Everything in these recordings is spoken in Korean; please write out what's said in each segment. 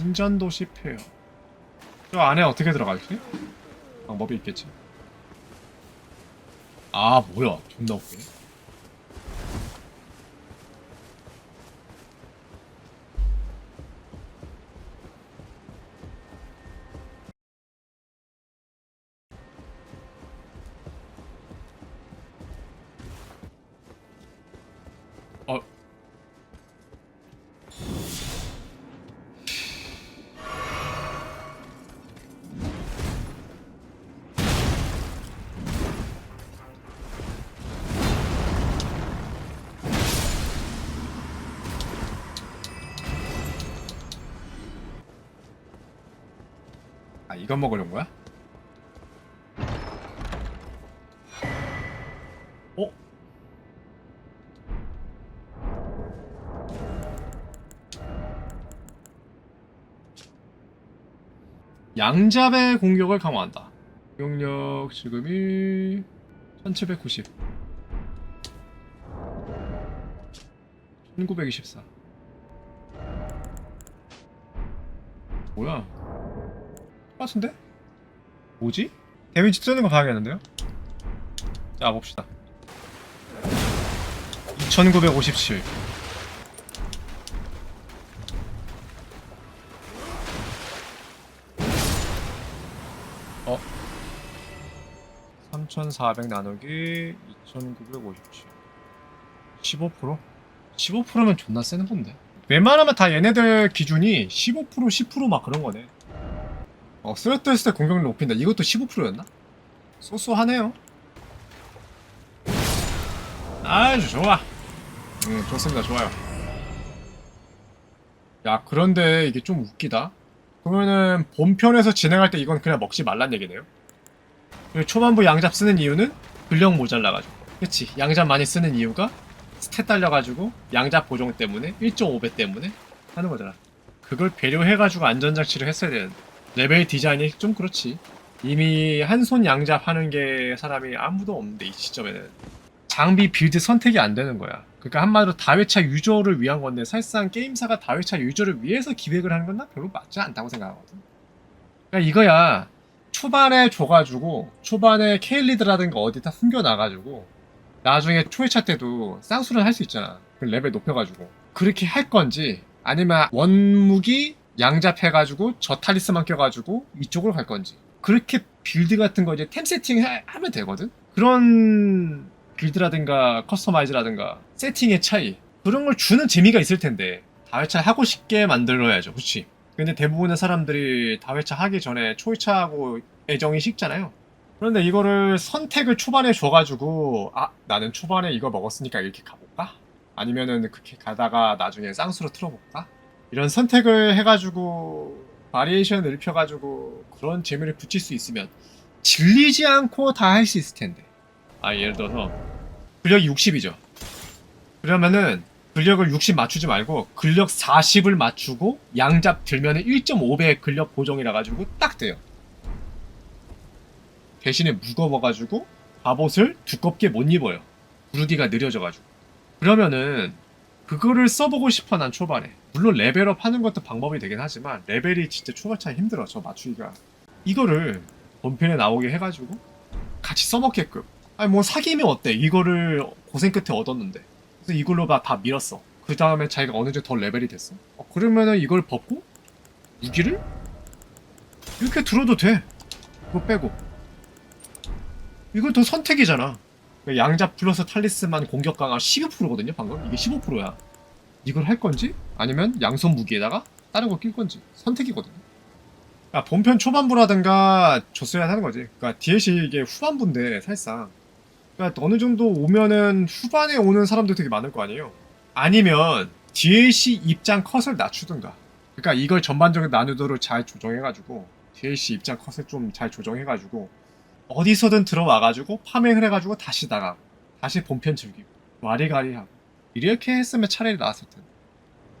신전도시 폐허. 저 안에 어떻게 들어가지? 방법이 있겠지. 아 뭐야 존나 웃기네. 이건 먹으려는 거야? 어? 양잡의 공격을 강화한다. 공격력 지금이 1790 1924 뭐야 똑 같은데? 뭐지? 데미지 뜨는 거 봐야겠는데요? 자 봅시다 2957 어? 3400 나누기 2957 15%? 15%면 존나 세는 건데 웬만하면 다 얘네들 기준이 15% 10%막 그런 거네 어 했을 때 공격력 높인다. 이것도 15%였나? 소소하네요. 아주 좋아. 응 좋습니다. 좋아요. 야 그런데 이게 좀 웃기다. 그러면은 본편에서 진행할 때 이건 그냥 먹지 말란 얘기네요? 초반부 양잡 쓰는 이유는 근력 모자라가지고. 그치? 양잡 많이 쓰는 이유가 스탯 딸려가지고 양잡 보정 때문에 1.5배 때문에 하는 거잖아. 그걸 배려해가지고 안전장치를 했어야 되는데 레벨 디자인이 좀 그렇지. 이미 한 손 양잡 하는 게 사람이 아무도 없는데 이 시점에는. 장비 빌드 선택이 안 되는 거야. 그러니까 한마디로 다회차 유저를 위한 건데 사실상 게임사가 다회차 유저를 위해서 기획을 하는 건난 별로 맞지 않다고 생각하거든. 그러니까 이거야. 초반에 줘가지고 초반에 케일리드라든가 어디다 숨겨놔가지고 나중에 초회차 때도 쌍수를 할 수 있잖아. 그 레벨 높여가지고. 그렇게 할 건지 아니면 원무기 양잡해가지고 저 탈리스만 껴가지고 이쪽으로 갈 건지. 그렇게 빌드 같은 거 이제 템 세팅 하- 하면 되거든? 그런 빌드라든가 커스터마이즈라든가 세팅의 차이. 그런 걸 주는 재미가 있을 텐데 다회차 하고 싶게 만들어야죠 그치? 근데 대부분의 사람들이 다회차 하기 전에 초회차하고 애정이 식잖아요. 그런데 이거를 선택을 초반에 줘가지고 아 나는 초반에 이거 먹었으니까 이렇게 가볼까? 아니면은 그렇게 가다가 나중에 쌍수로 틀어볼까? 이런 선택을 해가지고 바리에이션 넓혀가지고 그런 재미를 붙일 수 있으면 질리지 않고 다 할 수 있을 텐데. 아 예를 들어서 근력이 60이죠. 그러면은 근력을 60 맞추지 말고 근력 40을 맞추고 양잡 들면은 1.5배 근력 보정이라 가지고 딱 돼요. 대신에 무거워가지고 갑옷을 두껍게 못 입어요. 부르기가 느려져가지고. 그러면은 그거를 써보고 싶어 난 초반에. 물론 레벨업 하는 것도 방법이 되긴 하지만 레벨이 진짜 초반차 힘들어 저 맞추기가. 이거를 본편에 나오게 해가지고 같이 써먹게끔. 아니 뭐 사기면 어때? 이거를 고생 끝에 얻었는데. 그래서 이걸로 다, 다 밀었어. 그 다음에 자기가 어느 정도 더 레벨이 됐어. 어, 그러면은 이걸 벗고 무기를? 이렇게 들어도 돼. 그거 빼고. 이건 더 선택이잖아 양잡 플러스 탈리스만 공격 강화 12%거든요 방금? 이게 15%야. 이걸 할 건지? 아니면 양손 무기에다가 다른 거 낄 건지? 선택이거든요. 야, 본편 초반부라든가 줬어야 하는 거지. 그러니까 DLC 이게 후반부인데 사실상. 그러니까 어느 정도 오면은 후반에 오는 사람들 되게 많을 거 아니에요. 아니면 DLC 입장 컷을 낮추든가. 그러니까 이걸 전반적인 난이도를 잘 조정해가지고 DLC 입장 컷을 좀 잘 조정해가지고 어디서든 들어와가지고 파밍을 해가지고 다시 나가고 다시 본편 즐기고 와리가리하고 이렇게 했으면 차라리 나았을 텐데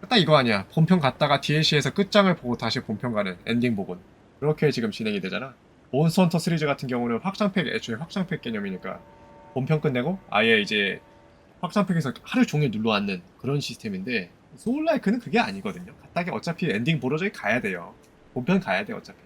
딱 이거 아니야 본편 갔다가 DLC에서 끝장을 보고 다시 본편 가는 엔딩 복은 그렇게 지금 진행이 되잖아 몬스터 헌터 시리즈 같은 경우는 확장팩 애초에 확장팩 개념이니까 본편 끝내고 아예 이제 확장팩에서 하루 종일 눌러앉는 그런 시스템인데 소울라이크는 그게 아니거든요. 딱히 어차피 엔딩 보러 저기 가야 돼요. 본편 가야 돼 어차피.